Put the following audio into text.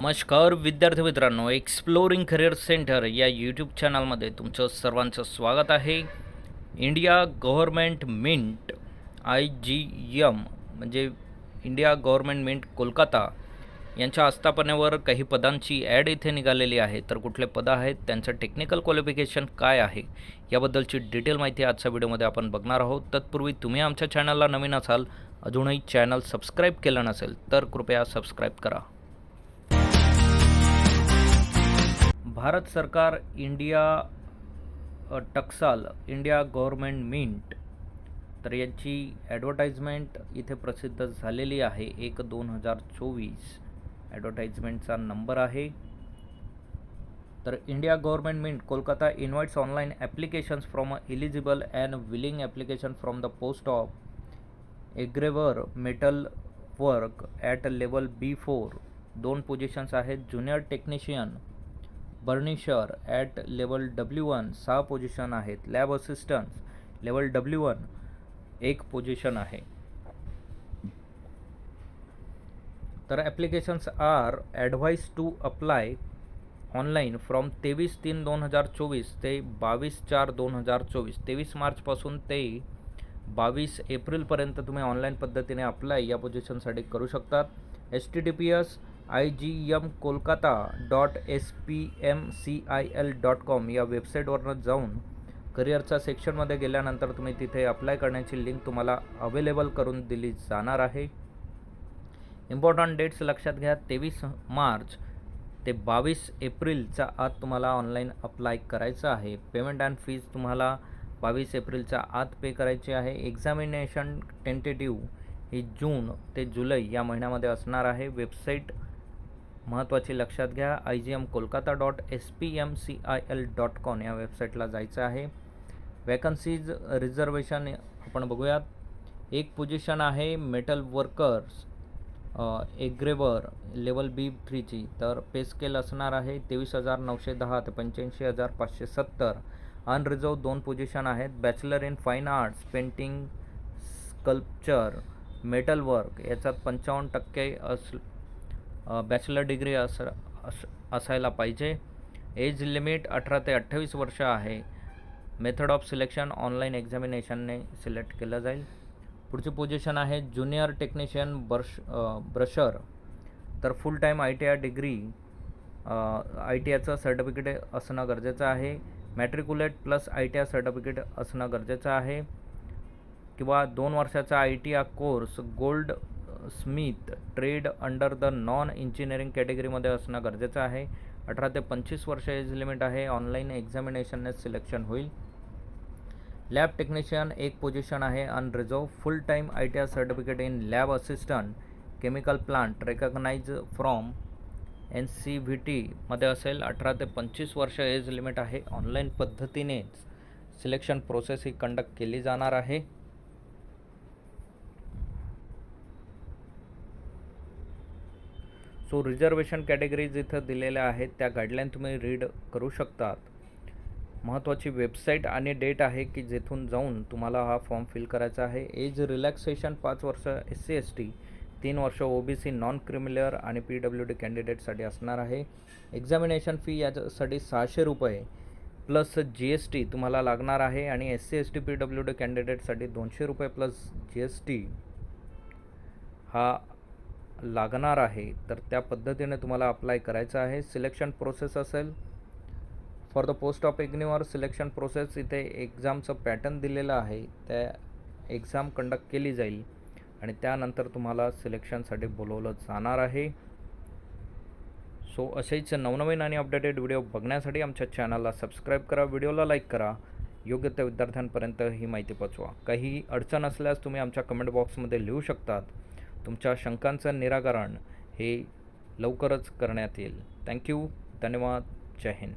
नमस्कार विद्यार्थी मित्रांनो एक्सप्लोरिंग करिअर सेंटर या यूट्यूब चॅनलमध्ये तुमचं सर्वांचं स्वागत आहे. India government mint I G M म्हणजे इंडिया गव्हर्मेंट मिंट कोलकाता यांच्या आस्थापनेवर काही पदांची ॲड इथे निघालेली आहे. तर कुठले पदं आहेत त्यांचं टेक्निकल क्वालिफिकेशन काय आहे याबद्दलची डिटेल माहिती आजच्या व्हिडिओमध्ये आपण बघणार आहोत. तत्पूर्वी तुम्ही आमच्या चॅनलला नवीन असाल अजूनही चॅनल सबस्क्राईब केलं नसेल तर कृपया सबस्क्राईब करा. भारत सरकार इंडिया टक्साल इंडिया गव्हर्मेंट मिंट तर याची ॲडव्हर्टाईजमेंट इथे प्रसिद्ध झालेली आहे. एक दोन हजार चोवीस ॲडव्हर्टाईजमेंटचा नंबर आहे. तर India government mint Kolkata invites online applications from a eligible and willing application from the post of engraver metal work at level B four. दोन पोझिशन्स आहेत junior technician burnisher at level W one सहा position आहेत. Lab assistant level W one एक position आहे. तर applications are advised to apply online from तेवीस तीन दोन हजार चोवीस ते बावीस चार दोन हजार चोवीस. तेवीस मार्चपासून ते बावीस एप्रिलपर्यंत तुम्ही ऑनलाईन पद्धतीने अप्लाय या पोझिशनसाठी करू शकतात. H T D P S I G M Kolkata dot S P M C I L dot com या वेबसाईटवरनं जाऊन करिअरच्या सेक्शनमध्ये गेल्यानंतर तुम्ही तिथे अप्लाय करण्याची लिंक तुम्हाला अवेलेबल करून दिली जाणार आहे. इम्पॉर्टंट डेट्स लक्षात घ्या. तेवीस मार्च ते बावीस एप्रिलच्या आत तुम्हाला ऑनलाईन अप्लाय करायचं आहे. पेमेंट अँड फीज तुम्हाला बावीस एप्रिलच्या आत पे करायची आहे. एक्झामिनेशन टेंटेटिव्ह ही जून ते जुलै या महिन्यामध्ये असणार आहे. वेबसाईट महत्त्वाची लक्षात घ्या. I G M Kolkata dot S P M C I L dot com या वेबसाईटला जायचं आहे. वॅकन्सीज रिझर्वेशन आपण बघूयात. एक पोझिशन आहे metal workers engraver level B थ्रीची तर पे स्केल असणार आहे तेवीस हजार नऊशे दहा ते पंच्याऐंशी हजार पाचशे सत्तर. अनरिझर्व दोन पोझिशन आहेत. Bachelor in fine arts painting sculpture metal work याच्यात पंचावन्न टक्के अस बॅचलर डिग्री अस अस असायला पाहिजे. एज लिमिट अठरा ते अठ्ठावीस वर्ष आहे. मेथड ऑफ सिलेक्शन ऑनलाईन एक्झामिनेशनने सिलेक्ट केलं जाईल. पुढची पोझिशन आहे ज्युनियर टेक्निशियन ब्रश ब्रशर तर full time I T I degree I T आयचं certificate असणं गरजेचं आहे. Matriculate plus I T I certificate असणं गरजेचं आहे. किंवा दोन वर्षाचा I T I course goldsmith trade under the non engineering कॅटेगरीमध्ये असणं गरजेचं आहे. अठरा ते पंचवीस वर्ष एज लिमिट आहे. ऑनलाईन एक्झामिनेशनने सिलेक्शन होईल. लॅब टेक्निशियन एक पोझिशन आहे. Unreserved full time I T R certificate in lab assistant chemical plant recognise from N C V टीमध्ये असेल. अठरा ते पंचवीस वर्ष एज लिमिट आहे. ऑनलाईन पद्धतीनेच सिलेक्शन प्रोसेस ही कंडक्ट केली जाणार आहे. सो रिझर्वेशन कॅटेगरीज इथं दिलेल्या आहेत. त्या गाईडलाईन तुम्ही रीड करू शकतात. महत्त्वाची वेबसाईट आणि डेट आहे की जेथून जाऊन तुम्हाला हा फॉर्म फिल करायचा आहे. एज रिलॅक्सेशन पाच वर्ष एस सी एस टी तीन वर्ष O B C non creamy layer आणि पी डब्ल्यू डी कॅन्डिडेटसाठी असणार आहे. एक्झामिनेशन फी याच्यासाठी सहाशे रुपये प्लस जी एस टी तुम्हाला लागणार आहे आणि S C S T P W D कॅन्डिडेटसाठी दोनशे रुपये प्लस जी एस टी हा लागणार आहे तर त्या पद्धतीने तुम्हाला अप्लाय करायचं आहे. सिलेक्शन प्रोसेस असेल. For the post of इग्निवर selection process इथे एक्झामचं पॅटर्न दिलेलं आहे. त्या एक्झाम कंडक्ट केली जाईल आणि त्यानंतर तुम्हाला सिलेक्शनसाठी बोलवलं जाणार आहे. सो असेच नवनवीन आणि अपडेटेड व्हिडिओ बघण्यासाठी आमच्या चॅनलला सबस्क्राईब करा व्हिडिओला लाईक करा. योग्य त्या विद्यार्थ्यांपर्यंत ही माहिती पोचवा. काही अडचण असल्यास तुम्ही आमच्या कमेंट बॉक्समध्ये लिहू शकतात. तुमच्या शंकांचं निराकरण हे लवकरच करण्यात येईल. थँक्यू धन्यवाद. जय हिंद.